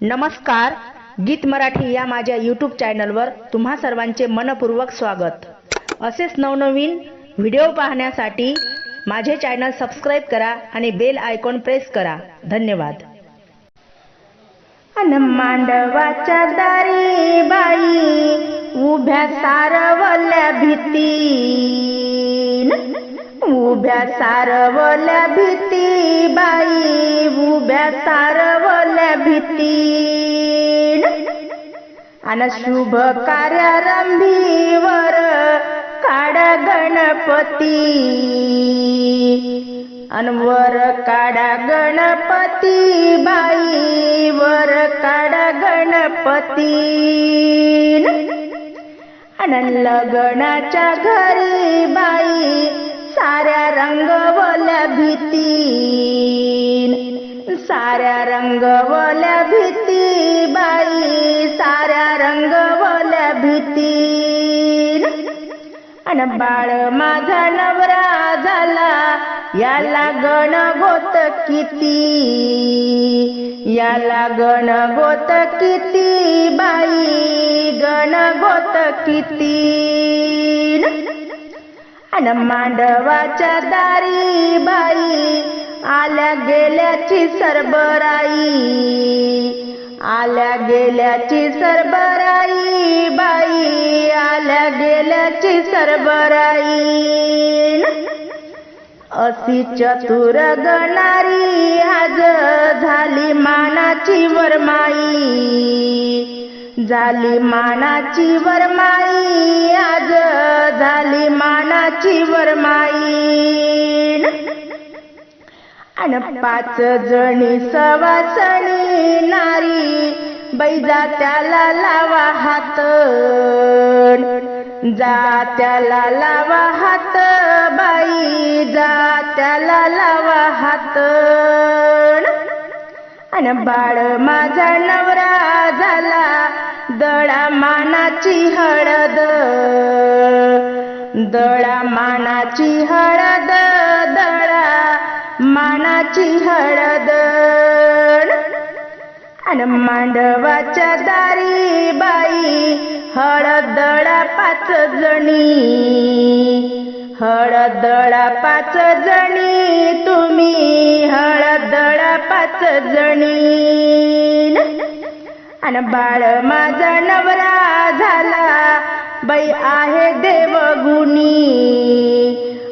नमस्कार गीत मराठी या माझ्या यूट्यूब चॅनलवर तुम्हा सर्वांचे मनपूर्वक स्वागत. असेच नवनवीन व्हिडिओ पाहण्यासाठी माझे चॅनल सबस्क्राईब करा आणि बेल आयकॉन प्रेस करा. धन्यवाद. अन मांडवाच्या दारी बाई उभ्या सारवल्या भीती उभ्या सारवल्या भीती बाई उभ्या सारव भीतीन अन शुभ कार्यारंभीवर काढा गणपती अनवर काढा गणपती बाई वर काढा गणपती अन लग्नाच्या घरी बाई साऱ्या रंगवल्या भीती. साऱ्या रंगवल्या भीती बाई. साऱ्या रंगवल्या भीती. अन बाळ माझा नवरा झाला याला गण गोत किती? याला गण गोत किती बाई? गण गोत किती? अन मांडवाच्या दारी बाई. आल्या गेल्याची सरबराई. आल्या गेल्याची सरबराई बाई. आल्या गेल्याची सरबराई. अशी चतुर गणारी आज झाली मानाची वरमाई. झाली मानाची वरमाई आज झाली मानाची वरमाई. अन पाच जणी सवासणी नारी बैजा त्याला लावा हात. जा त्याला लावा हात बाई जा त्याला लावा हात. अन बाळ माझा नवरा झाला दळा मानाची हळद. दळा मानाची हळद मानाची हळद आणि मांडवाच्या दारी बाई हळदळा पाच जणी. हळदळा पाच जणी तुम्ही हळदळा पाच जणी. आणि बाळ माझा नवरा झाला बाई आहे देवगुणी.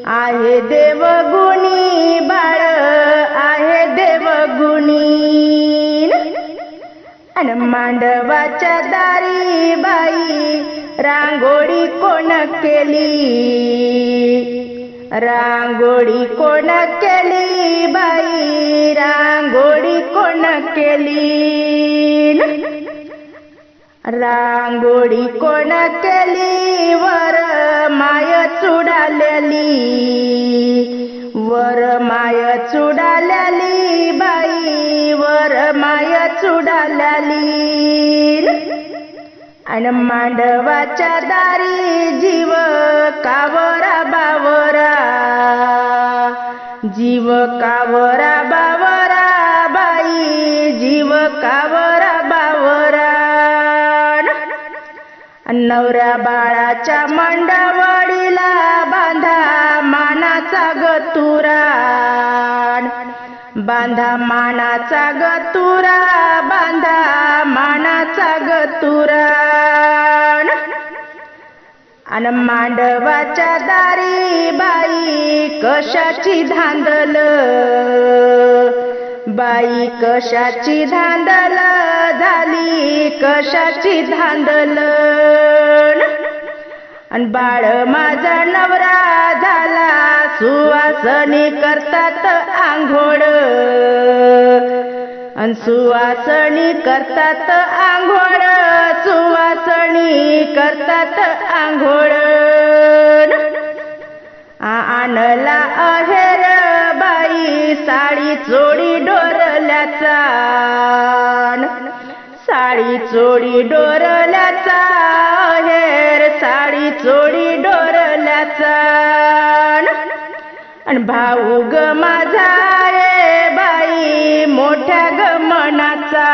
आहे देवगुणी बाळ. मांडवाच्या दारी बाई रांगोळी कोण केली? रांगोळी कोण केली बाई रांगोळी कोण केली? रांगोळी कोण केली वर माय चुडालेली. वर माय चुडालेली बाई चुडालेली आणि मांडवाच्या दारी जीव कावरा बावरा. जीव कावरा बावरा बाई जीव कावरा बावरा. नवऱ्या बाळाच्या मंडवडीला बांधा मानाचा गतुरा बांधा मानाचा गतुरा. आणि मांडवाच्या दारी बाई कशाची धांदल? बाई कशाची धांदल? झाली कशाची धांदल? आणि बाळ माझा नवरा झाला सुवासनी करतात आंघोळ. अन सुवासणी करतात आंघोळ. सुवासणी करतात आंघोळ. आणला अहेर बाई साडी चोडी डोरल्याचा. साडी चोडी डोरल्याचा अहेर साडी चोडी डोरल्याचा. आणि भाऊ ग माझा रे बाई मोठ्या ग मनाचा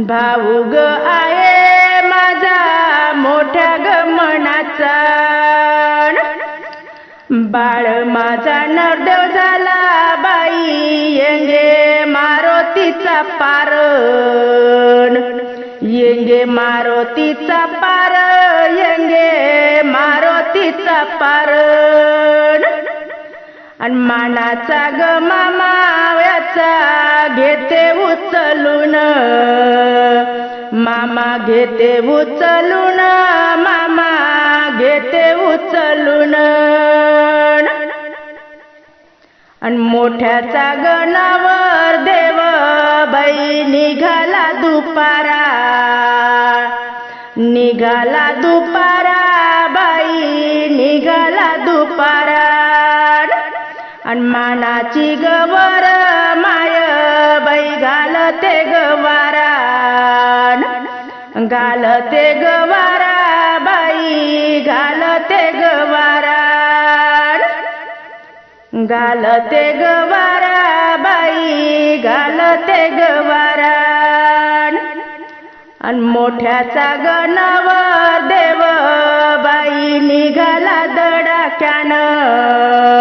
भाऊ ग आहे माझा मोठ्या ग मनाचा बाळ माझा नरदेव झाला बाई येंगे मारुतीचा पारण येंगे मारुतीचा पार येंगे मारुतीचा पार आणि मानाचा ग मामाव्याचा घेते उचलून. मामा घेते उचलून मामा घेते उचलून. आणि मोठ्याचा गणावर देव बाई निघाला दुपारा. निघाला दुपारा बाई निघाला दुपारा. हनुमानाची गवर माय बाई घालते गवारा. घालते गवारा बाई घालते गवारा. घालते गवारा बाई घालते गवारा. अन मोठ्याचा गणवर देव बाई निघाला दडाक्यानं.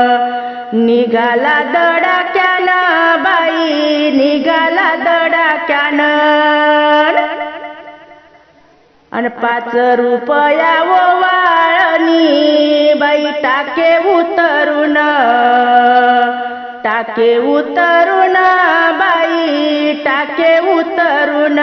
निघाला दडाक्यानं बाई निघाला दडाक्यानं. आणि पाच रुपया ओवाळणी बाई टाके उतरून. टाके उतरून बाई टाके उतरून.